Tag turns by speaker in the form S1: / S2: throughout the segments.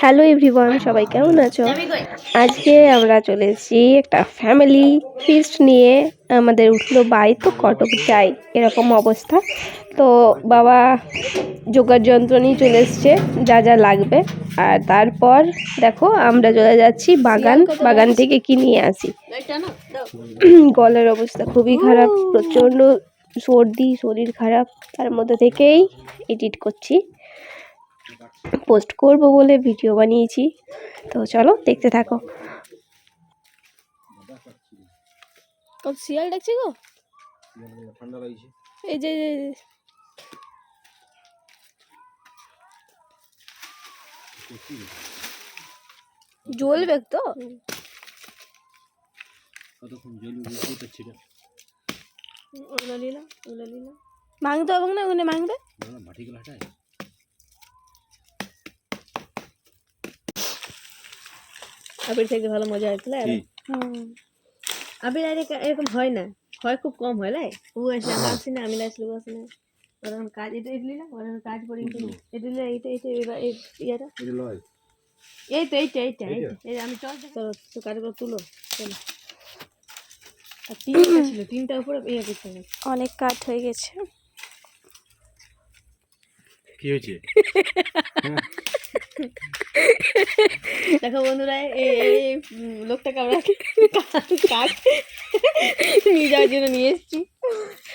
S1: Hello everyone, সবাই কেমন আছো? আজকে আমরা চলে এসেছি একটা ফ্যামিলি ফিস্ট নিয়ে। আমাদের উঠল বাই, তো কটক যাই, এরকম অবস্থা। তো বাবা জোগাড় যন্ত্র নিয়ে চলে এসছে, যা যা লাগবে। আর তারপর দেখো, আমরা চলে যাচ্ছি বাগান বাগান থেকে কি নিয়ে আসি। গলার অবস্থা খুবই খারাপ, প্রচণ্ড সর্দি, শরীর খারাপ। তার মধ্যে থেকেই এডিট করছি। পোস্ট করব বলে ভিডিও বানিয়েছি। তো চলো দেখতে থাকো।
S2: শিয়াল ডাকছে গো?
S3: ঠান্ডা লাগছে।
S2: এই যে জ্বলবে তো?
S3: কতক্ষণ জল বুঝতে পারছি না।
S2: ওগুলো নিলাম ওগুলো নিলাম। মাংতে হবে না ওখানে মাংতে
S3: মাটি গুলো হাঁটায়।
S2: আবির থেকে ভালো মজা হয়েছিল
S3: কি?
S2: আবির আরে এরকম হয় না। হয় খুব কম হয় লাই ও আসলে আমরা আসি না আমি আসলে ও আসে না। ওরকম কাজ এটা এটলি না? ওরকম কাজ পড়ে এটলি এইটা এইটা এবার এই ইয়েটা?
S3: এটা লয়।
S2: এই তো এইটা এইটা? এইটা এই আমি চল চলো তো কাজগুলো তুলো। চলো। আর তিনটা ছিল। তিনটার উপরে ইয়ে করতে হবে।
S1: অনেক কাঠ হয়ে গেছে।
S3: কি হয়েছে?
S2: দেখো বন্ধুরা এই এই উম, লোকটাকে আমরা কাজ নিয়ে যাওয়ার জন্য নিয়ে এসেছি।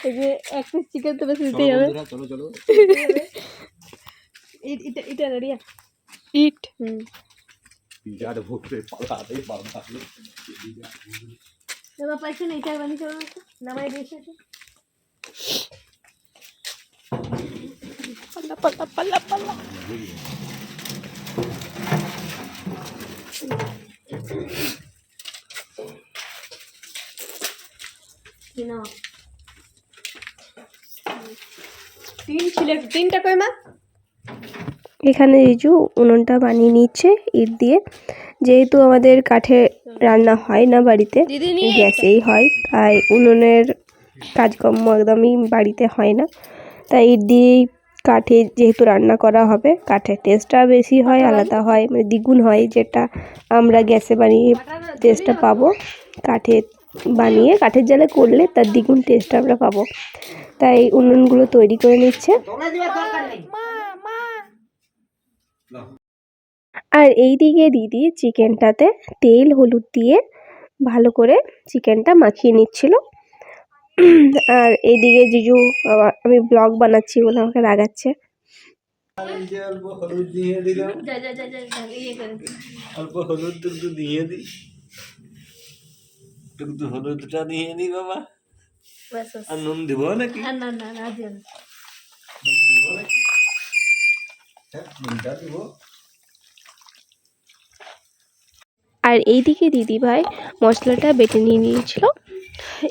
S2: এই যে এক পিস চিকেন তো বেশি দিতেই হবে।
S3: বন্ধুরা, চলো চলো।
S2: ইট- এটা এটা রেডিয়া
S1: ইট
S2: হুম।
S3: বিরাট ভোগে পালাতে পারবা
S2: এবার পাইছে না এটা বানিয়ে চলো নামাই দিয়েছে
S1: পাল্লা পাল্লা পাল্লা পাল্লা।
S2: কি নাও তিন ছিল তিনটা কই মা?
S1: এখানে রিজু উনুনটা বানিয়ে নিচ্ছে ইট দিয়ে। যেহেতু আমাদের কাঠে রান্না হয় না বাড়িতে গ্যাসেই হয়। তাই উনুনের কাজকর্ম একদমই বাড়িতে হয় না। তাই ইট দিয়েই কাঠে যেহেতু রান্না করা হবে কাঠের টেস্টটা বেশি হয় আলাদা হয় মানে দ্বিগুণ হয় যেটা আমরা গ্যাসে বানিয়ে টেস্টটা পাবো। কাঠে বানিয়ে কাঠের জালে করলে তার দ্বিগুণ টেস্ট আমরা পাবো। তাই উনুনগুলো তৈরি করে নিচ্ছে। আর এই দিকে দিদি চিকেনটাতে তেল হলুদ দিয়ে ভালো করে চিকেনটা মাখিয়ে নিচ্ছিল। আর এইদিকে জিজু আমি ব্লগ বানাচ্ছি বলে আমাকে রাগাচ্ছে
S3: অল্প হলুদ দিয়ে অল্প হলুদ দিয়ে দিই হলুদটা দিয়ে দিই বাবা। আর হ্যাঁ নুনটা দিব
S1: আর এইদিকে দিদি ভাই মশলাটা বেটে নিয়ে নিয়েছিল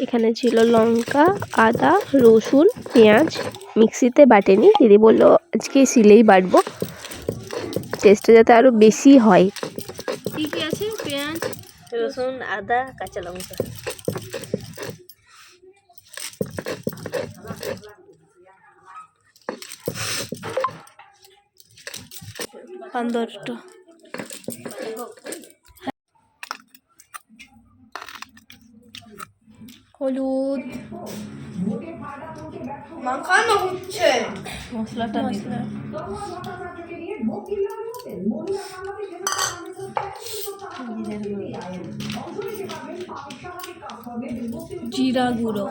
S1: এখানে ছিল লঙ্কা আদা রসুন পেঁয়াজ। মিক্সিতে বাটেনি। দিদি বলল আজকে সিলেই বাটবো। টেস্টটা যাতে আরও বেশি হয়।
S2: কি কি আছে পেঁয়াজ রসুন আদা কাঁচা লঙ্কা।
S1: পনেরোটা
S2: হলুদ। মাখানো হচ্ছে। মশলাটা মশলা। জিরা গুঁড়ো।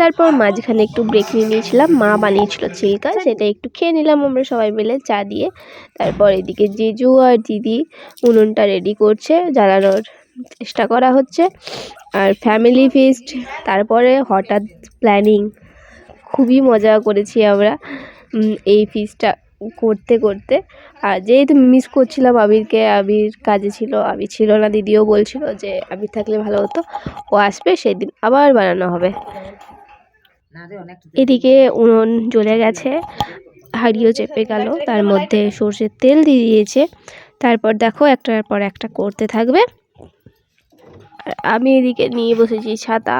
S1: তারপর মাঝখানে একটু ব্রেক নিয়ে নিয়েছিলাম। মা বানিয়েছিল চিল্কা সেটা একটু খেয়ে নিলাম আমরা সবাই মিলে চা দিয়ে। তারপর এদিকে জেজু আর দিদি উনুনটা রেডি করছে জ্বালানোর। চেষ্টা করা হচ্ছে। আর ফ্যামিলি ফিস্ট তারপরে হঠাৎ প্ল্যানিং খুবই মজা করেছি আমরা এই ফিস্টটা করতে করতে। আর যেহেতু মিস করছিলাম আবিরকে, আবির কাজে ছিল, আবির ছিল না, দিদিও বলছিল যে আবির থাকলে ভালো হতো। ও আসবে, সেদিন আবার বানানো হবে। এদিকে উনুন জ্বলে গেছে, হাঁড়িও চেপে গেল, তার মধ্যে সর্ষের তেল দিয়ে দিয়েছে। তারপর দেখো একটার পর একটা করতে থাকবে। আমি এদিকে নিয়ে বসেছি ছাতা।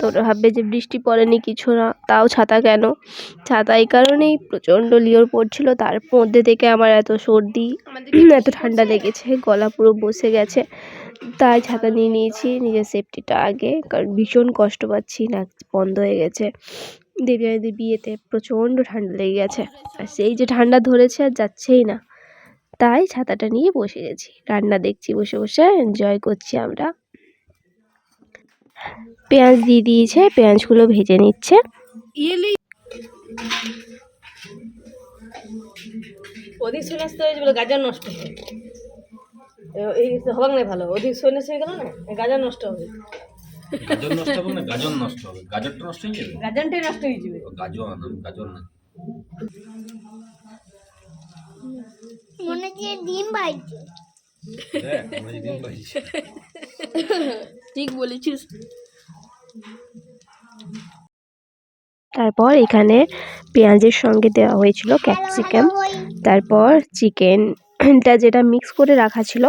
S1: তোমরা ভাববে যে বৃষ্টি পড়েনি কিছু না। তাও ছাতা কেন? ছাতা এই কারণেই প্রচণ্ড লিওর পড়ছিল। তার মধ্যে থেকে আমার এত সর্দি এত ঠান্ডা লেগেছে গলা পুরো বসে গেছে। তাই ছাতা নিয়ে নিয়েছি নিজের সেফটিটা আগে কারণ ভীষণ কষ্ট পাচ্ছি নাক বন্ধ হয়ে গেছে। দেবী বিয়েতে প্রচণ্ড ঠান্ডা লেগে গেছে। আর সেই যে ঠান্ডা ধরেছে আর যাচ্ছেই না। তাই ছাতাটা নিয়ে বসে গেছি। রান্না দেখছি বসে বসে এনজয় করছি আমরা। পেঁয়াজ দিয়ে দিয়েছে পেঁয়াজগুলো ভেজে নিচ্ছে।
S2: অধিক সন্ন্যাস তো হয়েছে বলে গাজর নষ্ট হবে এই হবাক নাই ভালো। অধিক সন্ন্যাস হয়ে গেল না? গাজর নষ্ট হবে।
S3: গাজর নষ্ট হবে না? গাজর নষ্ট হবে। গাজরটা নষ্ট হয়ে যাবে?
S2: গাজরটাই নষ্ট হয়ে যাবে।
S3: গাজর না গাজর না।
S4: মনে হচ্ছে ডিম বাইছে
S2: ঠিক বলেছিস।
S1: তারপর এখানে পেঁয়াজের সঙ্গে দেওয়া হয়েছিল ক্যাপসিকাম। তারপর চিকেনটা যেটা মিক্স করে রাখা ছিল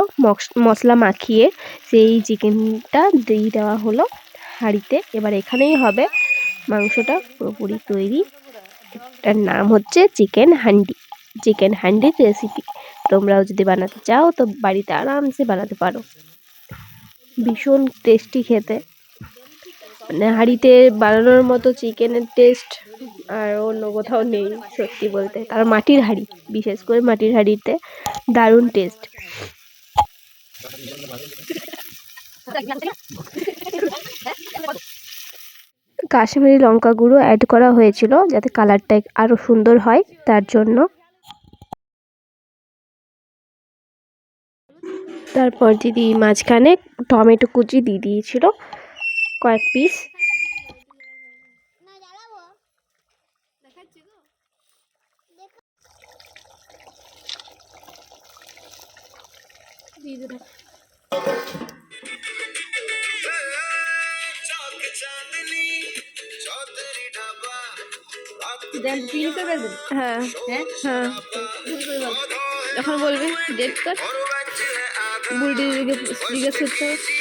S1: মশলা মাখিয়ে সেই চিকেনটা দিয়ে দেওয়া হলো হাঁড়িতে। এবার এখানেই হবে মাংসটা পুরোপুরি তৈরি। এটার নাম হচ্ছে চিকেন হান্ডি। চিকেন হান্ডির রেসিপি তোমরাও যদি বানাতে চাও তো বাড়িতে আরামসে বানাতে পারো। ভীষণ টেস্টি খেতে। মানে হাঁড়িতে বানানোর মতো চিকেনের টেস্ট আর অন্য কোথাও নেই সত্যি বলতে। তার মাটির হাঁড়ি, বিশেষ করে মাটির হাঁড়িতে দারুণ টেস্ট কাশ্মীরি লঙ্কা গুঁড়ো অ্যাড করা হয়েছিল যাতে কালারটা আরও সুন্দর হয় তার জন্য। তারপর দিদি মাঝখানে টমেটো কুচি দিয়ে দিয়েছিল কয়েক পিস হ্যাঁ।
S2: হ্যাঁ।
S1: হ্যাঁ।
S2: যখন বলবি ডেট কর বুড়ি জিজ্ঞেস করতে হবে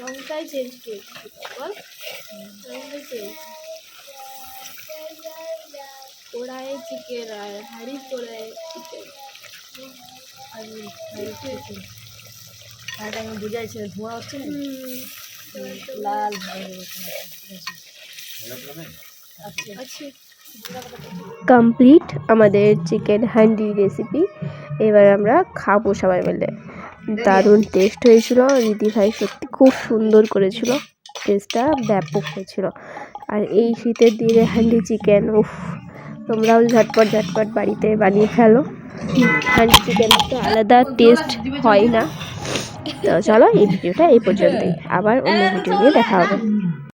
S2: লঙ্কাই চেঞ্জ করেছি বল লঙ্কাই চেঞ্জ কড়াই চিকেন আর হাঁড়ি কড়াই চিকেন হাঁড়িটা আমি বুঝাইছি ধোঁয়া হচ্ছে না? লাল
S1: কমপ্লিট আমাদের চিকেন হান্ডি রেসিপি এবার আমরা খাব সবাই মিলে। দারুণ টেস্ট হয়েছিল। দিদি ভাই সত্যি খুব সুন্দর করেছিল। টেস্টটা ব্যাপক হয়েছিল। আর এই শীতের দিনে হান্ডি চিকেন উফ, তোমরাও ঝটপট ঝটপট বাড়িতে বানিয়ে ফেলো। হান্ডি চিকেন তো আলাদা টেস্ট হয় না। তো চলো এই ভিডিওটা এই পর্যন্তই। আবার অন্য ভিডিও নিয়ে দেখা হবে।